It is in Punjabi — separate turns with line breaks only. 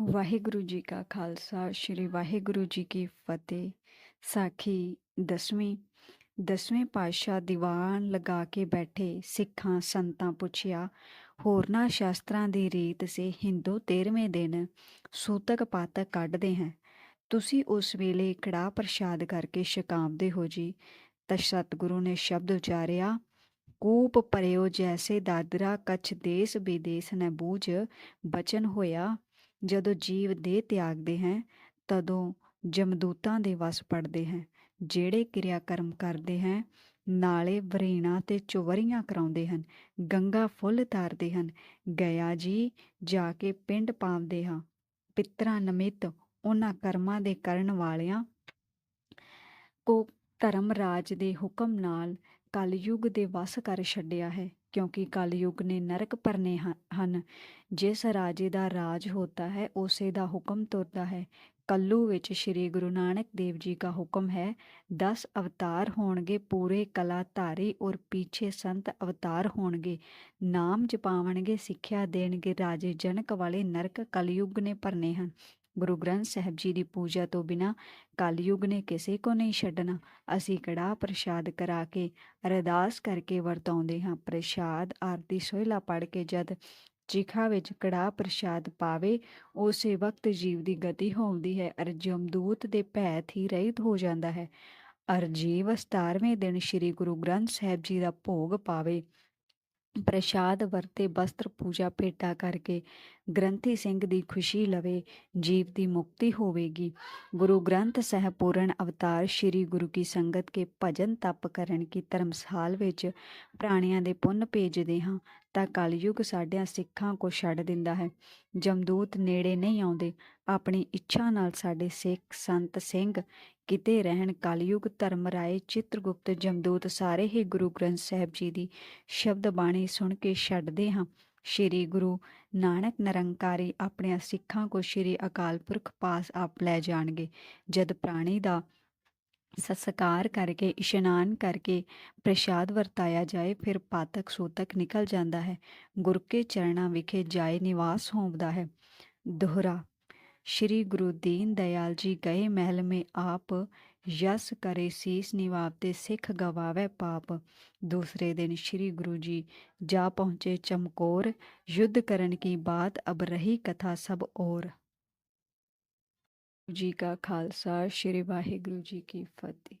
ਵਾਹਿਗੁਰੂ ਜੀ ਕਾ ਖਾਲਸਾ, ਸ੍ਰੀ ਵਾਹਿਗੁਰੂ ਜੀ ਕੀ ਫਤਿਹ। ਸਾਖੀ ਦਸਵੀਂ, ਦਸਵੇਂ ਪਾਤਸ਼ਾਹ ਦੀਵਾਨ ਲਗਾ ਕੇ ਬੈਠੇ ਸਿੱਖਾਂ ਸੰਤਾਂ ਪੁੱਛਿਆ, ਹੋਰਨਾਂ ਸ਼ਾਸਤਰਾਂ ਦੀ ਰੀਤ ਸੇ ਹਿੰਦੂ 13ਵੇਂ ਦਿਨ ਸੂਤਕ ਪਾਤਕ ਕੱਢਦੇ ਹੈ। ਤੁਸੀਂ ਉਸ ਵੇਲੇ ਕੜਾ ਪ੍ਰਸ਼ਾਦ ਕਰਕੇ ਛਕਾਵਦੇ ਹੋ ਜੀ? ਤਾਂ ਸਤਿਗੁਰੂ ਨੇ ਸ਼ਬਦ ਉਚਾਰਿਆ, ਕੂਪ ਪਰਿਓ ਜੈਸੇ ਦਾਦਰਾ, ਕਛ ਦੇਸ ਵਿਦੇਸ ਨ ਬਚਨ ਹੋਇਆ। ਜਦੋਂ ਜੀਵ ਦੇਹ ਤਿਆਗਦੇ ਹੈ, ਤਦੋਂ ਜਮਦੂਤਾਂ ਦੇ ਵਸ ਪੜਦੇ ਹੈ, ਜਿਹੜੇ ਕਿਰਿਆ ਕਰਮ ਕਰਦੇ ਹੈ, ਨਾਲੇ ਵਰੇਣਾ ਤੇ ਚੁਵਰੀਆਂ ਕਰਾਉਂਦੇ ਹਨ, ਗੰਗਾ ਫੁੱਲ ਤਾਰਦੇ ਹਨ, ਗਿਆ ਜੀ ਜਾ ਕੇ ਪਿੰਡ ਪਾਉਂਦੇ ਹਾਂ, ਪਿਤਰਾਂ ਨਮਿਤ ਉਹਨਾਂ ਕਰਮਾਂ ਦੇ ਕਰਨ ਵਾਲਿਆਂ ਕੋ ਧਰਮ ਰਾਜ ਦੇ ਹੁਕਮ ਨਾਲ ਕਲਯੁਗ ਦੇ ਵਸ ਕਰ ਛੱਡਿਆ ਹੈ, ਕਿਉਂਕਿ ਕਲਯੁਗ ਨੇ ਨਰਕ ਭਰਨੇ ਹਨ ਜਿਸ ਰਾਜੇ ਦਾ ਰਾਜ ਹੁੰਦਾ ਹੈ, ਉਸੇ ਦਾ ਹੁਕਮ ਤੁਰਦਾ ਹੈ। ਕੱਲੂ ਵਿੱਚ ਸ੍ਰੀ ਗੁਰੂ ਨਾਨਕ ਦੇਵ ਜੀ ਦਾ ਹੁਕਮ ਹੈ 10 ਅਵਤਾਰ ਹੋਣਗੇ ਪੂਰੇ ਕਲਾ ਧਾਰੀ ਔਰ ਪਿੱਛੇ ਸੰਤ ਅਵਤਾਰ ਹੋਣਗੇ। ਨਾਮ ਜਪਾਵਣਗੇ, ਸਿੱਖਿਆ ਦੇਣਗੇ, ਰਾਜੇ ਜਨਕ ਵਾਲੇ ਨਰਕ ਕਲਯੁਗ ਨੇ ਭਰਨੇ ਹਨ। ਗੁਰੂ ਗ੍ਰੰਥ ਸਾਹਿਬ ਜੀ ਦੀ ਪੂਜਾ ਤੋਂ ਬਿਨਾ ਕਲਯੁਗ ਨੇ ਕਿਸੇ ਕੋ ਨਹੀਂ ਛੱਡਣਾ। ਅਸੀਂ ਕੜਾ ਪ੍ਰਸ਼ਾਦ ਕਰਾ ਕੇ ਅਰਦਾਸ ਕਰਕੇ ਵਰਤਾਉਂਦੇ ਹਾਂ। ਪ੍ਰਸ਼ਾਦ ਆਰਤੀ ਸੋਹਿਲਾ ਪੜ ਕੇ ਜਦ ਚਿਖਾ ਵਿੱਚ ਕੜਾ ਪ੍ਰਸ਼ਾਦ ਪਾਵੇ, ਉਸੇ ਵਕਤ ਜੀਵ ਦੀ ਗਤੀ ਹੁੰਦੀ ਹੈ। ਅਰ ਜਮਦੂਤ ਦੇ ਭੈ ਹੀ ਰਹਿਤ ਹੋ ਜਾਂਦਾ ਹੈ। ਅਰ ਜੀਵ 17ਵੇਂ ਦਿਨ ਸ੍ਰੀ ਗੁਰੂ ਗ੍ਰੰਥ ਸਾਹਿਬ ਜੀ ਦਾ ਭੋਗ ਪਾਵੇ। ਪ੍ਰਸ਼ਾਦ ਵਰਤੇ ਬਸਤਰ ਪੂਜਾ ਭੇਟਾ ਕਰਕੇ ਗ੍ਰੰਥੀ ਸਿੰਘ ਦੀ ਖੁਸ਼ੀ ਲਵੇ, ਜੀਵ ਦੀ ਮੁਕਤੀ ਹੋਵੇਗੀ। ਗੁਰੂ ਗ੍ਰੰਥ ਸਾਹਿਬ ਪੂਰਨ ਅਵਤਾਰ ਸ੍ਰੀ ਗੁਰੂ ਕੀ ਸੰਗਤ ਕੇ ਭਜਨ ਤਪ ਕਰਨ ਕੀ ਧਰਮਸਾਲ ਵਿੱਚ ਪ੍ਰਾਣੀਆਂ ਦੇ ਪੁੰਨ ਭੇਜਦੇ ਹਾਂ, ਤਾਂ ਕਲਯੁਗ ਸਾਡਿਆਂ ਸਿੱਖਾਂ ਕੋ ਛੱਡ ਦਿੰਦਾ ਹੈ। ਜਮਦੂਤ ਨੇੜੇ ਨਹੀਂ ਆਉਂਦੇ, ਆਪਣੀ ਇੱਛਾ ਨਾਲ ਸਾਡੇ ਸਿੱਖ ਸੰਤ ਸਿੰਘ ਕਿਤੇ ਰਹਿਣ। ਕਲਯੁਗ ਧਰਮ ਰਾਏ ਚਿਤਰਗੁਪਤ ਜਮਦੂਤ ਸਾਰੇ ਹੀ ਗੁਰੂ ਗ੍ਰੰਥ ਸਾਹਿਬ ਜੀ ਦੀ ਸ਼ਬਦ ਬਾਣੀ ਸੁਣ ਕੇ ਛੱਡਦੇ ਹਾਂ। ਸ਼੍ਰੀ ਗੁਰੂ ਨਾਨਕ ਨਿਰੰਕਾਰੀ ਆਪਣੇ ਸਿੱਖਾਂ ਕੋ ਸ਼੍ਰੀ ਅਕਾਲ ਪੁਰਖ ਪਾਸ ਆਪ ਲੈ ਜਾਣਗੇ। ਜਦ ਪ੍ਰਾਣੀ ਦਾ ਸਸਕਾਰ ਕਰਕੇ, ਇਸ਼ਨਾਨ ਕਰਕੇ ਪ੍ਰਸ਼ਾਦ ਵਰਤਾਇਆ ਜਾਏ, ਫਿਰ ਪਾਤਕ ਸੂਤਕ ਨਿਕਲ ਜਾਂਦਾ ਹੈ। ਗੁਰ ਕੇ ਚਰਣਾ ਵਿਖੇ ਜਾਏ ਨਿਵਾਸ ਹੋਂਦਾ ਹੈ। ਦੁਹਰਾ, ਸ਼੍ਰੀ ਗੁਰੂ ਦੀਨ ਦਇਆਲ ਜੀ ਗਏ ਮਹਿਲ ਮੇ ਆਪ ਯਸ ਕਰੇ ਸੀਸ ਨਿਵਾਵਤੇ ਸਿੱਖ ਗਵਾਵੇ ਪਾਪ। ਦੂਸਰੇ ਦਿਨ ਸ੍ਰੀ ਗੁਰੂ ਜੀ ਜਾ ਪਹੁੰਚੇ ਚਮਕੌਰ, ਯੁੱਧ ਕਰਨ ਕੀ ਬਾਤ ਅਬ ਰਹੀ ਕਥਾ ਸਭ ਔਰ। ਜੀ ਕਾ ਖਾਲਸਾ, ਸ੍ਰੀ ਵਾਹਿਗੁਰੂ ਜੀ ਕੀ ਫਤਿਹ।